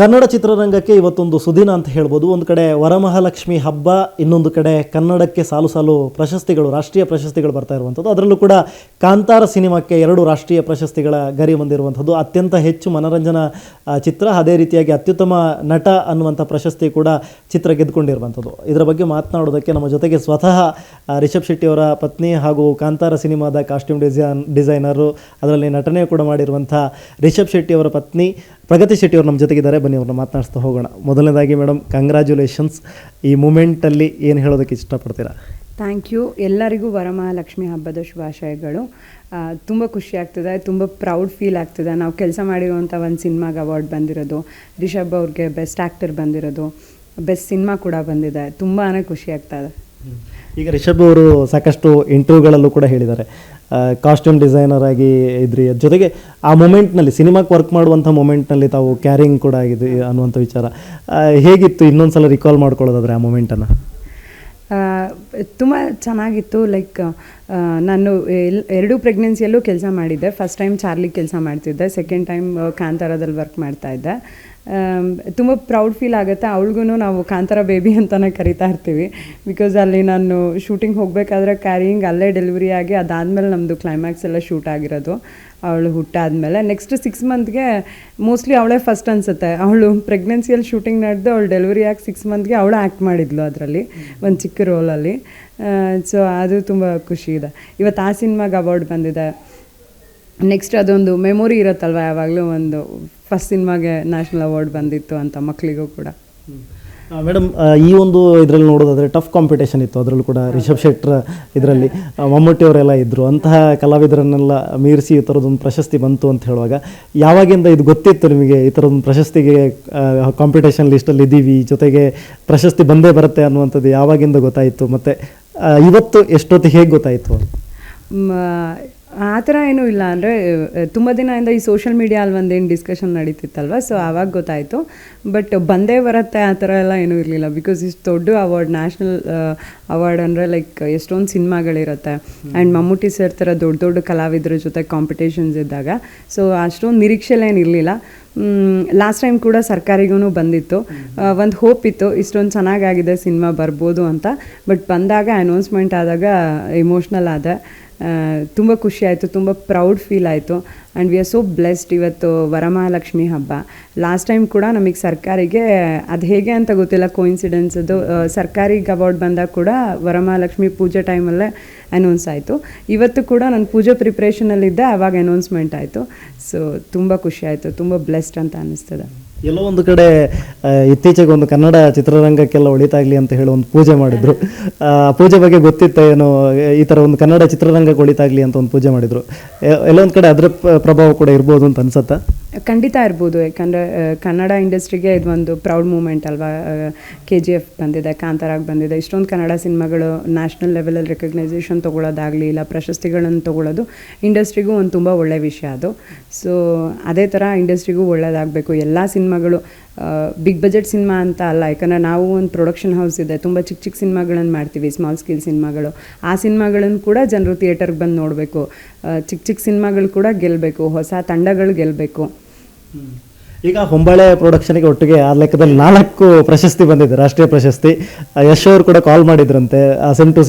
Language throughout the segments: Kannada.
ಕನ್ನಡ ಚಿತ್ರರಂಗಕ್ಕೆ ಇವತ್ತೊಂದು ಸುದಿನ ಅಂತ ಹೇಳ್ಬೋದು. ಒಂದು ಕಡೆ ವರಮಹಾಲಕ್ಷ್ಮಿ ಹಬ್ಬ, ಇನ್ನೊಂದು ಕಡೆ ಕನ್ನಡಕ್ಕೆ ಸಾಲು ಸಾಲು ಪ್ರಶಸ್ತಿಗಳು, ರಾಷ್ಟ್ರೀಯ ಪ್ರಶಸ್ತಿಗಳು ಬರ್ತಾ ಇರುವಂಥದ್ದು. ಅದರಲ್ಲೂ ಕೂಡ ಕಾಂತಾರ ಸಿನಿಮಾಕ್ಕೆ ಎರಡು ರಾಷ್ಟ್ರೀಯ ಪ್ರಶಸ್ತಿಗಳ ಗರಿ ಬಂದಿರುವಂಥದ್ದು. ಅತ್ಯಂತ ಹೆಚ್ಚು ಮನರಂಜನಾ ಚಿತ್ರ, ಅದೇ ರೀತಿಯಾಗಿ ಅತ್ಯುತ್ತಮ ನಟ ಅನ್ನುವಂಥ ಪ್ರಶಸ್ತಿ ಕೂಡ ಚಿತ್ರ ಗೆದ್ದುಕೊಂಡಿರುವಂಥದ್ದು. ಇದರ ಬಗ್ಗೆ ಮಾತನಾಡೋದಕ್ಕೆ ನಮ್ಮ ಜೊತೆಗೆ ಸ್ವತಃ ರಿಷಬ್ ಶೆಟ್ಟಿಯವರ ಪತ್ನಿ ಹಾಗೂ ಕಾಂತಾರ ಸಿನಿಮಾದ ಕಾಸ್ಟ್ಯೂಮ್ ಡಿಸೈನ್, ಡಿಸೈನರು, ಅದರಲ್ಲಿ ನಟನೆ ಕೂಡ ಮಾಡಿರುವಂಥ ರಿಷಬ್ ಶೆಟ್ಟಿ ಅವರ ಪತ್ನಿ ಪ್ರಗತಿ ಶೆಟ್ಟಿ ಅವರು ನಮ್ಮ ಜೊತೆಗಿದ್ದಾರೆ ಬನ್ನಿ ಅವ್ರನ್ನ ಮಾತನಾಡಿಸ್ತಾ ಹೋಗೋಣ. ಮೊದಲನೇದಾಗಿ ಮೇಡಮ್ ಕಂಗ್ರ್ಯಾಚುಲೇಷನ್ಸ್ ಈ ಮೂಮೆಂಟಲ್ಲಿ ಏನು ಹೇಳೋದಕ್ಕೆ ಇಷ್ಟಪಡ್ತೀರಾ? ಥ್ಯಾಂಕ್ ಯು ಎಲ್ಲರಿಗೂ ವರಮಹಾಲಕ್ಷ್ಮಿ ಹಬ್ಬದ ಶುಭಾಶಯಗಳು. ತುಂಬ ಖುಷಿ ಆಗ್ತದೆ ತುಂಬ ಪ್ರೌಡ್ ಫೀಲ್ ಆಗ್ತದೆ. ನಾವು ಕೆಲಸ ಮಾಡಿರುವಂಥ ಒಂದು ಸಿನಿಮಾಗೆ ಅವಾರ್ಡ್ ಬಂದಿರೋದು ರಿಷಬ್ ಅವ್ರಿಗೆ ಬೆಸ್ಟ್ ಆ್ಯಕ್ಟರ್ ಬಂದಿರೋದು ಬೆಸ್ಟ್ ಸಿನಿಮಾ ಕೂಡ ಬಂದಿದೆ. ತುಂಬಾ ಖುಷಿ ಆಗ್ತದೆ ಈಗ ರಿಷಬ್ ಅವರು ಸಾಕಷ್ಟು ಇಂಟರ್ವ್ಯೂಗಳಲ್ಲೂ ಕೂಡ ಹೇಳಿದ್ದಾರೆ. ಕಾಸ್ಟ್ಯೂಮ್ ಡಿಸೈನರ್ ಆಗಿ ಇದ್ರಿ. ಅದ್ರ ಜೊತೆಗೆ ಆ ಮೂಮೆಂಟ್ನಲ್ಲಿ ಸಿನಿಮಾಕ್ಕೆ ವರ್ಕ್ ಮಾಡುವಂಥ ಮೂಮೆಂಟ್ನಲ್ಲಿ ತಾವು ಕ್ಯಾರಿಂಗ್ ಕೂಡ ಆಗಿದೆ ಅನ್ನುವಂಥ ವಿಚಾರ. ಹೇಗಿತ್ತು? ಇನ್ನೊಂದು ಸಲ ರಿಕಾಲ್ ಮಾಡ್ಕೊಳ್ಳೋದಾದ್ರೆ ಆ ಮೂಮೆಂಟನ್ನು ತುಂಬ ಚೆನ್ನಾಗಿತ್ತು. ಲೈಕ್ ನಾನು ಎಲ್, ಎರಡೂ ಪ್ರೆಗ್ನೆನ್ಸಿಯಲ್ಲೂ ಕೆಲಸ ಮಾಡಿದ್ದೆ. ಫಸ್ಟ್ ಟೈಮ್ ಚಾರ್ಲಿ ಕೆಲಸ ಮಾಡ್ತಿದ್ದೆ. ಸೆಕೆಂಡ್ ಟೈಮ್ ಕಾಂತಾರದಲ್ಲಿ ವರ್ಕ್ ಮಾಡ್ತಾ ಇದ್ದೆ. ತುಂಬ ಪ್ರೌಡ್ ಫೀಲ್ ಆಗುತ್ತೆ. ಅವಳಿಗೂ ನಾವು ಕಾಂತಾರ ಬೇಬಿ ಅಂತಲೇ ಕರಿತಾ ಇರ್ತೀವಿ. ಬಿಕಾಸ್ ಅಲ್ಲಿ ನಾನು ಶೂಟಿಂಗ್ ಹೋಗಬೇಕಾದ್ರೆ ಕ್ಯಾರಿಂಗ್ ಅಲ್ಲೇ ಡೆಲಿವರಿ ಆಗಿ ಅದಾದಮೇಲೆ ನಮ್ಮದು ಕ್ಲೈಮ್ಯಾಕ್ಸ್ ಎಲ್ಲ ಶೂಟ್ ಆಗಿರೋದು. ಅವಳು ಹುಟ್ಟಾದ್ಮೇಲೆ. ನೆಕ್ಸ್ಟ್ ಸಿಕ್ಸ್ ಮಂತ್ಗೆ ಮೋಸ್ಟ್ಲಿ ಅವಳೇ ಫಸ್ಟ್ ಅನ್ಸುತ್ತೆ. ಅವಳು ಪ್ರೆಗ್ನೆನ್ಸಿಯಲ್ಲಿ ಶೂಟಿಂಗ್ ನಡೆದು ಅವಳು ಡೆಲಿವರಿ ಆಗಿ ಸಿಕ್ಸ್ ಮಂತ್ಗೆ ಅವಳು ಆ್ಯಕ್ಟ್ ಮಾಡಿದ್ಲು ಅದರಲ್ಲಿ, ಒಂದು ಚಿಕ್ಕ ರೋಲಲ್ಲಿ ಸೊ ಅದು ತುಂಬ ಖುಷಿ ಇದೆ. ಇವತ್ತು ಆ ಸಿನಿಮಾಗೆ ಅವಾರ್ಡ್ ಬಂದಿದೆ. ನೆಕ್ಸ್ಟ್ ಅದೊಂದು ಮೆಮೊರಿ ಇರುತ್ತಲ್ವ? ಯಾವಾಗಲೂ ಒಂದು ಫಸ್ಟ್ ಸಿನಿಮಾಗೆ ನ್ಯಾಷನಲ್ ಅವಾರ್ಡ್ ಬಂದಿತ್ತು ಅಂತ ಮಕ್ಕಳಿಗೂ ಕೂಡ. ಮೇಡಮ್ ಈ ಒಂದು ಇದರಲ್ಲಿ ನೋಡೋದಾದ್ರೆ ಟಫ್ ಕಾಂಪಿಟೇಷನ್ ಇತ್ತು. ಅದರಲ್ಲೂ ಕೂಡ ರಿಷಬ್ ಶೆಟ್ಟರ್ ಇದರಲ್ಲಿ ಮಮ್ಮೂಟಿ ಅವರೆಲ್ಲ ಇದ್ದರು ಅಂತಹ ಕಲಾವಿದರನ್ನೆಲ್ಲ ಮೀರಿಸಿ ಈ ಥರದೊಂದು ಪ್ರಶಸ್ತಿ ಬಂತು ಅಂತ ಹೇಳುವಾಗ ಯಾವಾಗಿಂದ ಇದು ಗೊತ್ತಿತ್ತು ನಿಮಗೆ ಈ ಥರದೊಂದು ಪ್ರಶಸ್ತಿಗೆ ಕಾಂಪಿಟೇಷನ್ ಲಿಸ್ಟಲ್ಲಿ ಇದ್ದೀವಿ ಜೊತೆಗೆ ಪ್ರಶಸ್ತಿ ಬಂದೇ ಬರುತ್ತೆ ಅನ್ನುವಂಥದ್ದು ಯಾವಾಗಿಂದ ಗೊತ್ತಾಯಿತು? ಮತ್ತು ಇವತ್ತು ಎಷ್ಟೊತ್ತಿಗೆ ಹೇಗೆ ಗೊತ್ತಾಯಿತು? ಆ ಥರ ಏನೂ ಇಲ್ಲ ಅಂದರೆ ತುಂಬ ದಿನದಿಂದ ಈ ಸೋಷಿಯಲ್ ಮೀಡಿಯಲ್ಲಿ ಒಂದೇನು ಡಿಸ್ಕಷನ್ ನಡೀತಿತ್ತಲ್ವ? ಸೊ ಆವಾಗ ಗೊತ್ತಾಯಿತು. ಬಟ್ ಬಂದೇ ಬರುತ್ತೆ ಆ ಥರ ಎಲ್ಲ ಏನೂ ಇರಲಿಲ್ಲ. ಬಿಕಾಸ್ ಇಷ್ಟು ದೊಡ್ಡ ಅವಾರ್ಡ್ ನ್ಯಾಷನಲ್ ಅವಾರ್ಡ್ ಅಂದರೆ ಲೈಕ್ ಎಷ್ಟೊಂದು ಸಿನಿಮಾಗಳಿರುತ್ತೆ. ಆ್ಯಂಡ್ ಮಮ್ಮೂಟಿ ಸರ್ ಥರ ದೊಡ್ಡ ದೊಡ್ಡ ಕಲಾವಿದರ ಜೊತೆ ಕಾಂಪಿಟೇಷನ್ಸ್ ಇದ್ದಾಗ. ಸೊ ಅಷ್ಟೊಂದು ನಿರೀಕ್ಷೆಲೇನು ಇರಲಿಲ್ಲ. ಲಾಸ್ಟ್ ಟೈಮ್ ಕೂಡ ಸರ್ಕಾರಿಗೂ ಬಂದಿತ್ತು. ಒಂದು ಹೋಪ್ ಇತ್ತು ಇಷ್ಟೊಂದು ಚೆನ್ನಾಗಾಗಿದೆ ಸಿನಿಮಾ ಬರ್ಬೋದು ಅಂತ. ಬಟ್ ಬಂದಾಗ ಅನೌನ್ಸ್ಮೆಂಟ್ ಆದಾಗ ಇಮೋಷ್ನಲ್ ಆದ. ತುಂಬ ಖುಷಿ ಆಯಿತು, ತುಂಬ ಪ್ರೌಡ್ ಫೀಲ್ ಆಯಿತು. And we are so blessed ಇವತ್ತು ವರಮಹಾಲಕ್ಷ್ಮಿ ಹಬ್ಬ. ಲಾಸ್ಟ್ ಟೈಮ್ ಕೂಡ ನಮಗೆ ಸರ್ಕಾರಿಗೆ, ಅದು ಹೇಗೆ ಅಂತ ಗೊತ್ತಿಲ್ಲ ಕೋಇನ್ಸಿಡೆನ್ಸ್ ಅದು ಸರ್ಕಾರಿ ಅವಾರ್ಡ್ ಬಂದಾಗ ಕೂಡ ವರಮಹಾಲಕ್ಷ್ಮಿ ಪೂಜೆ ಟೈಮಲ್ಲೇ ಅನೌನ್ಸ್ ಆಯಿತು. ಇವತ್ತು ಕೂಡ ನಾನು ಪೂಜೆ ಪ್ರಿಪ್ರೇಷನಲ್ಲಿದ್ದೆ ಆವಾಗ ಅನೌನ್ಸ್ಮೆಂಟ್ ಆಯಿತು. ಸೊ ತುಂಬ ಖುಷಿ ಆಯಿತು, ತುಂಬ ಬ್ಲೆಸ್ಡ್ ಅಂತ ಅನ್ನಿಸ್ತದೆ. ಎಲ್ಲೋ ಒಂದು ಕಡೆ ಇತ್ತೀಚೆಗೆ ಒಂದು ಕನ್ನಡ ಚಿತ್ರರಂಗಕ್ಕೆಲ್ಲ ಒಳಿತಾಗ್ಲಿ ಅಂತ ಹೇಳಿ ಒಂದು ಪೂಜೆ ಮಾಡಿದ್ರು. ಆ, ಪೂಜೆ ಬಗ್ಗೆ ಗೊತ್ತಿತ್ತ ಏನೋ, ಈ ಥರ ಒಂದು ಕನ್ನಡ ಚಿತ್ರರಂಗಕ್ಕೆ ಒಳಿತಾಗ್ಲಿ ಅಂತ ಒಂದು ಪೂಜೆ ಮಾಡಿದ್ರು. ಎಲ್ಲೊಂದು ಕಡೆ ಅದರ ಪ್ರಭಾವ ಕೂಡ ಇರ್ಬೋದು ಅಂತ ಅನ್ಸತ್ತಾ? ಖಂಡಿತ ಇರ್ಬೋದು, ಯಾಕಂದರೆ ಕನ್ನಡ ಇಂಡಸ್ಟ್ರಿಗೆ ಇದೊಂದು ಪ್ರೌಡ್ ಮೂಮೆಂಟ್ ಅಲ್ವಾ? ಕೆ ಜಿ ಎಫ್ ಬಂದಿದೆ, ಕಾಂತಾರಾಗ್ ಬಂದಿದೆ, ಇಷ್ಟೊಂದು ಕನ್ನಡ ಸಿನಿಮಾಗಳು ನ್ಯಾಷನಲ್ ಲೆವೆಲಲ್ಲಿ ರೆಕಗ್ನೈಸೇಷನ್ ತೊಗೊಳೋದಾಗಲಿ ಇಲ್ಲ ಪ್ರಶಸ್ತಿಗಳನ್ನು ತೊಗೊಳ್ಳೋದು ಇಂಡಸ್ಟ್ರಿಗೂ ಒಂದು ತುಂಬ ಒಳ್ಳೆಯ ವಿಷಯ ಅದು. ಸೊ ಅದೇ ಥರ ಇಂಡಸ್ಟ್ರಿಗೂ ಒಳ್ಳೆಯದಾಗಬೇಕು ಎಲ್ಲ ಸಿನಿಮಾಗಳು ಬಿಗ್ ಬಜೆಟ್ ಸಿನಿಮಾ ಅಂತ ಅಲ್ಲ, ಯಾಕಂದರೆ ನಾವು ಒಂದು ಪ್ರೊಡಕ್ಷನ್ ಹೌಸ್ ಇದೆ, ತುಂಬ ಚಿಕ್ಕ ಚಿಕ್ಕ ಸಿನಿಮಾಗಳನ್ನು ಮಾಡ್ತೀವಿ, ಸ್ಮಾಲ್ ಸ್ಕೇಲ್ ಸಿನಿಮಾಗಳು. ಆ ಸಿನಿಮಾಗಳನ್ನು ಕೂಡ ಜನರು ಥಿಯೇಟರ್ಗೆ ಬಂದು ನೋಡಬೇಕು. ಚಿಕ್ಕ ಚಿಕ್ಕ ಸಿನಿಮಾಗಳು ಕೂಡ ಗೆಲ್ಲಬೇಕು ಹೊಸ ತಂಡಗಳು ಗೆಲ್ಲಬೇಕು ಈಗ ಹೊಂಬಾಳೆ ಪ್ರೊಡಕ್ಷನ್ಗೆ ಒಟ್ಟಿಗೆ ಆ ಲೆಕ್ಕದಲ್ಲಿ ನಾಲ್ಕು ಪ್ರಶಸ್ತಿ ಬಂದಿದೆ, ರಾಷ್ಟ್ರೀಯ ಪ್ರಶಸ್ತಿ. ಯಶ್ ಅವರು ಕೂಡ ಕಾಲ್ ಮಾಡಿದ್ರಂತೆ. Same to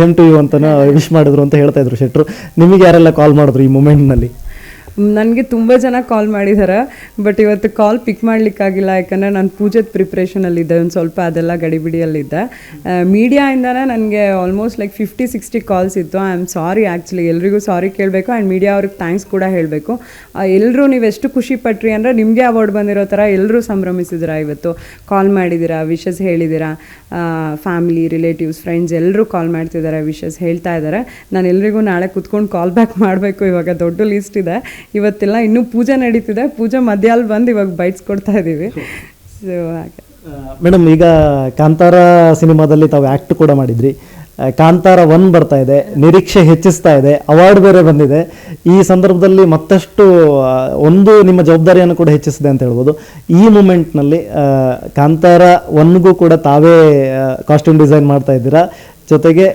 same to you ಅಂತ ವಿಶ್ ಮಾಡಿದ್ರು ಅಂತ ಹೇಳ್ತಾ ಇದ್ರು ಶೆಟ್ರು. ನಿಮಗೆ ಯಾರೆಲ್ಲ ಕಾಲ್ ಮಾಡಿದ್ರು ಈ ಮೂಮೆಂಟ್ನಲ್ಲಿ ನನಗೆ ತುಂಬ ಜನ ಕಾಲ್ ಮಾಡಿದ್ದಾರೆ ಬಟ್ ಇವತ್ತು ಕಾಲ್ ಪಿಕ್ ಮಾಡಲಿಕ್ಕಾಗಿಲ್ಲ, ಯಾಕಂದರೆ ನಾನು ಪೂಜೆದ ಪ್ರಿಪ್ರೇಷನಲ್ಲಿದ್ದೆ ಒಂದು ಸ್ವಲ್ಪ ಅದೆಲ್ಲ ಗಡಿಬಿಡಿಯಲ್ಲಿದ್ದೆ. ಮೀಡಿಯಾಯಿಂದನೇ ನನಗೆ almost like fifty sixty calls ಇತ್ತು. ಐ ಆಮ್ ಸಾರಿ ಆ್ಯಕ್ಚುಲಿ ಎಲ್ರಿಗೂ ಸಾರಿ ಕೇಳಬೇಕು ಆ್ಯಂಡ್ ಮೀಡಿಯಾ ಅವ್ರಿಗೆ ಥ್ಯಾಂಕ್ಸ್ ಕೂಡ ಹೇಳಬೇಕು. ಎಲ್ಲರೂ ನೀವು ಎಷ್ಟು ಖುಷಿ ಪಟ್ರಿ ಅಂದರೆ ನಿಮಗೆ ಅವಾರ್ಡ್ ಬಂದಿರೋ ಥರ ಎಲ್ಲರೂ ಸಂಭ್ರಮಿಸಿದ್ರೆ ಇವತ್ತು? ಕಾಲ್ ಮಾಡಿದ್ದೀರಾ ವಿಷಸ್ ಹೇಳಿದ್ದೀರಾ ಫ್ಯಾಮಿಲಿ ರಿಲೇಟಿವ್ಸ್ ಫ್ರೆಂಡ್ಸ್ ಎಲ್ಲರೂ ಕಾಲ್ ಮಾಡ್ತಿದ್ದಾರೆ ವಿಷಸ್ ಹೇಳ್ತಾ ಇದ್ದಾರೆ ನಾನು ಎಲ್ರಿಗೂ ನಾಳೆ ಕುತ್ಕೊಂಡು ಕಾಲ್ ಬ್ಯಾಕ್ ಮಾಡಬೇಕು, ಇವಾಗ ದೊಡ್ಡ ಲಿಸ್ಟ್ ಇದೆ. ಇವತ್ತೆಲ್ಲ, ಇನ್ನೂ ಪೂಜೆ ನಡೀತಿದೆ. ಪೂಜೆ ಮಧ್ಯಾಹ್ನ ಬಂದು ಇವಾಗ ಬೈಟ್ಸ್ ಕೊಡ್ತಾ ಇದ್ದೀವಿ ಸೊ ಹಾಗೆ. ಮೇಡಮ್, ಈಗ ಕಾಂತಾರ ಸಿನಿಮಾದಲ್ಲಿ ತಾವು ಆ್ಯಕ್ಟ್ ಕೂಡ ಮಾಡಿದ್ರಿ. ಕಾಂತಾರ ಒನ್ ಬರ್ತಾ ಇದೆ, ನಿರೀಕ್ಷೆ ಹೆಚ್ಚಿಸ್ತಾ ಇದೆ ಅವಾರ್ಡ್ ಬೇರೆ ಬಂದಿದೆ. ಈ ಸಂದರ್ಭದಲ್ಲಿ ಮತ್ತಷ್ಟು ಒಂದು ನಿಮ್ಮ ಜವಾಬ್ದಾರಿಯನ್ನು ಕೂಡ ಹೆಚ್ಚಿಸಿದೆ ಅಂತ ಹೇಳ್ಬೋದು. ಈ ಮೂಮೆಂಟ್ನಲ್ಲಿ ಕಾಂತಾರ ಒನ್ಗೂ ಕೂಡ ತಾವೇ ಕಾಸ್ಟ್ಯೂಮ್ ಡಿಸೈನ್ ಮಾಡ್ತಾ ಇದ್ದೀರಾ? ಜೊತೆಗೆ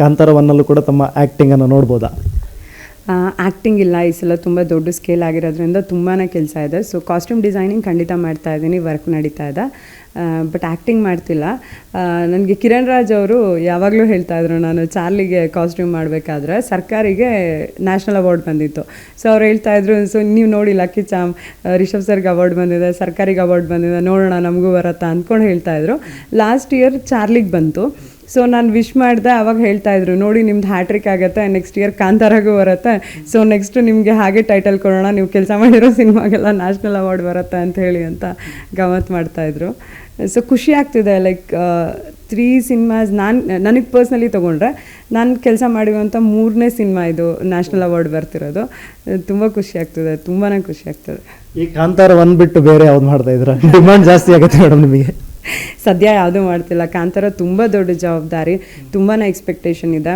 ಕಾಂತಾರ ಒನ್ನಲ್ಲೂ ಕೂಡ ತಮ್ಮ ಆ್ಯಕ್ಟಿಂಗನ್ನು ನೋಡ್ಬೋದಾ? ಆ್ಯಕ್ಟಿಂಗ್ ಇಲ್ಲ, ಈ ಸಲ ತುಂಬ ದೊಡ್ಡ ಸ್ಕೇಲ್ ಆಗಿರೋದ್ರಿಂದ ತುಂಬಾ ಕೆಲಸ ಇದೆ. ಸೊ ಕಾಸ್ಟ್ಯೂಮ್ ಡಿಸೈನಿಂಗ್ ಖಂಡಿತ ಮಾಡ್ತಾ ಇದ್ದೀನಿ ವರ್ಕ್ ನಡೀತಾ ಇದೆ. ಬಟ್ ಆ್ಯಕ್ಟಿಂಗ್ ಮಾಡ್ತಿಲ್ಲ. ನನಗೆ ಕಿರಣ್ ರಾಜ್ ಅವರು ಯಾವಾಗಲೂ ಹೇಳ್ತಾ ಇದ್ರು, ನಾನು ಚಾರ್ಲಿಗೆ ಕಾಸ್ಟ್ಯೂಮ್ ಮಾಡಬೇಕಾದ್ರೆ ಸರ್ಕಾರಿಗೆ ನ್ಯಾಷನಲ್ ಅವಾರ್ಡ್ ಬಂದಿತ್ತು. ಸೊ ಅವ್ರು ಹೇಳ್ತಾ ಇದ್ರು ಸೊ ನೀವು ನೋಡಿ ಲಕ್ಕಿ ಚಾಮ್ ರಿಷಬ್ ಸರ್ಗೆ ಅವಾರ್ಡ್ ಬಂದಿದೆ, ಸರ್ಕಾರಿಗೆ ಅವಾರ್ಡ್ ಬಂದಿದೆ, ನೋಡೋಣ ನಮಗೂ ಬರತ್ತಾ ಅಂದ್ಕೊಂಡು ಹೇಳ್ತಾ ಇದ್ರು. ಲಾಸ್ಟ್ ಇಯರ್ ಚಾರ್ಲಿಗೆ ಬಂತು. ಸೊ ನಾನು ವಿಶ್ ಮಾಡಿದೆ, ಅವಾಗ ಹೇಳ್ತಾ ಇದ್ರು, ನೋಡಿ, ನಿಮ್ದು ಹ್ಯಾಟ್ರಿಕ್ ಆಗುತ್ತೆ ನೆಕ್ಸ್ಟ್ ಇಯರ್ ಕಾಂತಾರಾಗೂ ಬರುತ್ತೆ. ಸೊ ನೆಕ್ಸ್ಟ್ ನಿಮಗೆ ಹಾಗೆ ಟೈಟಲ್ ಕೊಡೋಣ, ನೀವು ಕೆಲಸ ಮಾಡಿರೋ ಸಿನಿಮಾಗೆಲ್ಲ ನ್ಯಾಷನಲ್ ಅವಾರ್ಡ್ ಬರುತ್ತೆ ಅಂತ ಹೇಳಿ ಅಂತ ಗಮತ್ ಮಾಡ್ತಾಯಿದ್ರು ಸೊ ಖುಷಿ ಆಗ್ತಿದೆ ಲೈಕ್ ತ್ರೀ ಸಿನಿಮಾಸ್ ನಾನು, ನನಗೆ ಪರ್ಸ್ನಲಿ ತೊಗೊಂಡ್ರೆ, ನಾನು ಕೆಲಸ ಮಾಡಿರುವಂಥ ಮೂರನೇ ಸಿನಿಮಾ ಇದು ನ್ಯಾಷನಲ್ ಅವಾರ್ಡ್ ಬರ್ತಿರೋದು. ತುಂಬ ಖುಷಿ ಆಗ್ತಿದೆ ತುಂಬಾ ಖುಷಿ ಆಗ್ತದೆ. ಈ ಕಾಂತಾರ ಬಂದ್ಬಿಟ್ಟು ಬೇರೆ ಯಾವ್ದು ಮಾಡ್ತಾ ಇದ್ರ ಡಿಮಾಂಡ್ ಜಾಸ್ತಿ ಆಗುತ್ತೆ ಮೇಡಮ್ ನಿಮಗೆ. ಸದ್ಯ ಯಾವುದೂ ಮಾಡ್ತಿಲ್ಲ. ಕಾಂತಾರ ತುಂಬ ದೊಡ್ಡ ಜವಾಬ್ದಾರಿ ತುಂಬಾ ಎಕ್ಸ್ಪೆಕ್ಟೇಷನ್ ಇದೆ.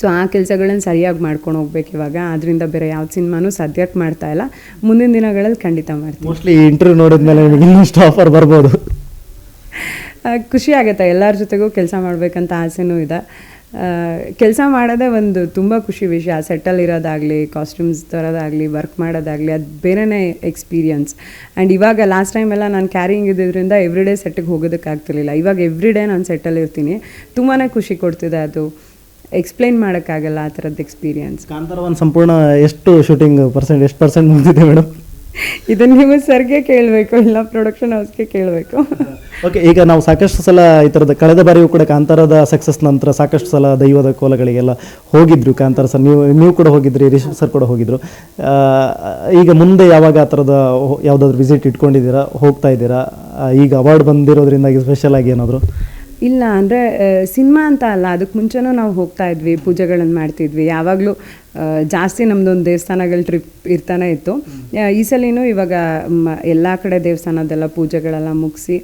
ಸೊ ಆ ಕೆಲಸಗಳನ್ನು ಸರಿಯಾಗಿ ಮಾಡ್ಕೊಂಡು ಹೋಗ್ಬೇಕು ಇವಾಗ. ಅದರಿಂದ ಬೇರೆ ಯಾವ ಸಿನಿಮಾನು ಸದ್ಯಕ್ಕೆ ಮಾಡ್ತಾ ಇಲ್ಲ. ಮುಂದಿನ ದಿನಗಳಲ್ಲಿ ಖಂಡಿತ ಮಾಡ್ತೀನಿ. ಮೋಸ್ಟ್ಲಿ ಇಂಟರ್ವ್ಯೂ ನೋಡಿದ್ಮೇಲೆ ಇನ್ನಷ್ಟು ಆಫರ್ ಬರ್ಬೋದು. ಖುಷಿ ಆಗುತ್ತೆ. ಎಲ್ಲರ ಜೊತೆಗೂ ಕೆಲಸ ಮಾಡಬೇಕಂತ ಆಸೆನೂ ಇದೆ. ಕೆಲಸ ಮಾಡೋದೇ ಒಂದು ತುಂಬ ಖುಷಿ ವಿಷಯ. ಸೆಟಲ್ ಇರೋದಾಗಲಿ ಕಾಸ್ಟ್ಯೂಮ್ಸ್ ತರೋದಾಗಲಿ ವರ್ಕ್ ಮಾಡೋದಾಗಲಿ, ಅದು ಬೇರೆನೇ ಎಕ್ಸ್ಪೀರಿಯನ್ಸ್ ಆ್ಯಂಡ್ ಇವಾಗ ಲಾಸ್ಟ್ ಟೈಮ್ ಎಲ್ಲ ನಾನು ಕ್ಯಾರಿಂಗ್ ಇದ್ದಿದ್ದರಿಂದ ಎವ್ರಿ ಡೇ ಸೆಟ್ಟಿಗೆ ಹೋಗೋದಕ್ಕಾಗ್ತಿರ್ಲಿಲ್ಲ ಇವಾಗ ಎವ್ರಿ ಡೇ ನಾನು ಸೆಟ್ಟಲ್ಲಿ ಇರ್ತೀನಿ. ತುಂಬಾ ಖುಷಿ ಕೊಡ್ತಿದೆ ಅದು. ಎಕ್ಸ್ಪ್ಲೈನ್ ಮಾಡೋಕ್ಕಾಗಲ್ಲ ಆ ಥರದ್ದು ಎಕ್ಸ್ಪೀರಿಯನ್ಸ್ ಒಂದು ಸಂಪೂರ್ಣ ಎಷ್ಟು ಶೂಟಿಂಗ್ ಪರ್ಸೆಂಟ್ ಎಷ್ಟು ಪರ್ಸೆಂಟ್ ಮುಗಿದಿದೆ ಮೇಡಮ್ ಇದನ್ನು ನೀವು ಸರ್ಗೆ ಕೇಳಬೇಕು, ಇಲ್ಲ ಪ್ರೊಡಕ್ಷನ್ ಹೌಸ್ಗೆ ಕೇಳಬೇಕು. ಓಕೆ ಈಗ ನಾವು ಸಾಕಷ್ಟು ಸಲ ಈ ಥರದ ಕಳೆದ ಬಾರಿಯೂ ಕೂಡ ಕಾಂತಾರದ ಸಕ್ಸಸ್ ನಂತರ ಸಾಕಷ್ಟು ಸಲ ದೈವದ ಕೋಲಗಳಿಗೆಲ್ಲ ಹೋಗಿದ್ರು. ಕಾಂತಾರ ಸರ್ ನೀವು ನೀವು ಕೂಡ ಹೋಗಿದ್ರಿ, ರಿಷಬ್ ಸರ್ ಕೂಡ ಹೋಗಿದ್ರು. ಈಗ ಮುಂದೆ ಯಾವಾಗ ಆ ಥರದ ಯಾವುದಾದ್ರು ವಿಸಿಟ್ ಇಟ್ಕೊಂಡಿದ್ದೀರಾ, ಹೋಗ್ತಾ ಇದ್ದೀರಾ? ಈಗ ಅವಾರ್ಡ್ ಬಂದಿರೋದ್ರಿಂದಾಗಿ ಸ್ಪೆಷಲ್ ಆಗಿ ಏನಾದರೂ? ಇಲ್ಲ ಅಂದರೆ ಸಿನಿಮಾ ಅಂತ ಅಲ್ಲ ಅದಕ್ಕೆ ಮುಂಚೆನೂ ನಾವು ಹೋಗ್ತಾ ಇದ್ವಿ ಪೂಜೆಗಳನ್ನು ಮಾಡ್ತಿದ್ವಿ. ಯಾವಾಗಲೂ ಜಾಸ್ತಿ ನಮ್ಮದೊಂದು ದೇವಸ್ಥಾನಗಳ ಟ್ರಿಪ್ ಇರ್ತಾನೆ ಇತ್ತು. ಈ ಸಲಿನೂ ಇವಾಗ ಎಲ್ಲ ಕಡೆ ದೇವಸ್ಥಾನದೆಲ್ಲ ಪೂಜೆಗಳೆಲ್ಲ ಮುಗಿಸಿ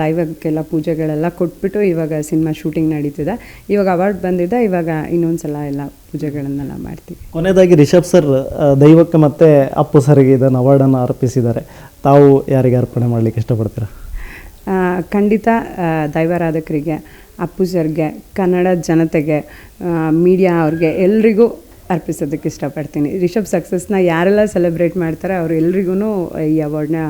ದೈವಕ್ಕೆಲ್ಲ ಪೂಜೆಗಳೆಲ್ಲ ಕೊಟ್ಬಿಟ್ಟು ಇವಾಗ ಸಿನಿಮಾ ಶೂಟಿಂಗ್ ನಡೀತಿದೆ. ಇವಾಗ ಅವಾರ್ಡ್ ಬಂದಿದೆ, ಇವಾಗ ಇನ್ನೊಂದು ಸಲ ಎಲ್ಲ ಪೂಜೆಗಳನ್ನೆಲ್ಲ ಮಾಡ್ತೀವಿ. ಕೊನೆಯದಾಗಿ ರಿಷಬ್ ಸರ್ ದೈವಕ್ಕೆ ಮತ್ತೆ ಅಪ್ಪು ಸರ್ಗೆ ಇದನ್ನು ಅವಾರ್ಡನ್ನು ಅರ್ಪಿಸಿದ್ದಾರೆ. ತಾವು ಯಾರಿಗೆ ಅರ್ಪಣೆ ಮಾಡಲಿಕ್ಕೆ ಇಷ್ಟಪಡ್ತೀರಾ? ಖಂಡಿತ ದೈವಾರಾಧಕರಿಗೆ ಅಪ್ಪು ಸರ್ಗೆ ಕನ್ನಡ ಜನತೆಗೆ ಮೀಡಿಯಾ ಅವ್ರಿಗೆ ಎಲ್ರಿಗೂ ಅರ್ಪಿಸೋದಕ್ಕೆ ಇಷ್ಟಪಡ್ತೀನಿ. ರಿಷಬ್ ಸಕ್ಸಸ್ನ ಯಾರೆಲ್ಲ ಸೆಲೆಬ್ರೇಟ್ ಮಾಡ್ತಾರೆ ಅವ್ರು ಎಲ್ರಿಗೂ ಈ ಅವಾರ್ಡ್ನ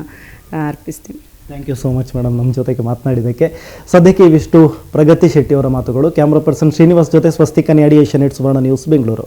ಅರ್ಪಿಸ್ತೀನಿ. Thank you so much madam ನಮ್ಮ ಜೊತೆಗೆ ಮಾತನಾಡಿದ್ದಕ್ಕೆ. ಸದ್ಯಕ್ಕೆ ಇವಿಷ್ಟು. ಪ್ರಗತಿ ಶೆಟ್ಟಿ ಅವರ ಮಾತುಗಳು. ಕ್ಯಾಮ್ರಾ ಪರ್ಸನ್ ಶ್ರೀನಿವಾಸ್ ಜೊತೆ ಸ್ವಸ್ತಿಕ ನ್ಯಾಡಿಯೇಷನ್ it's Suvarna news, Bengaluru.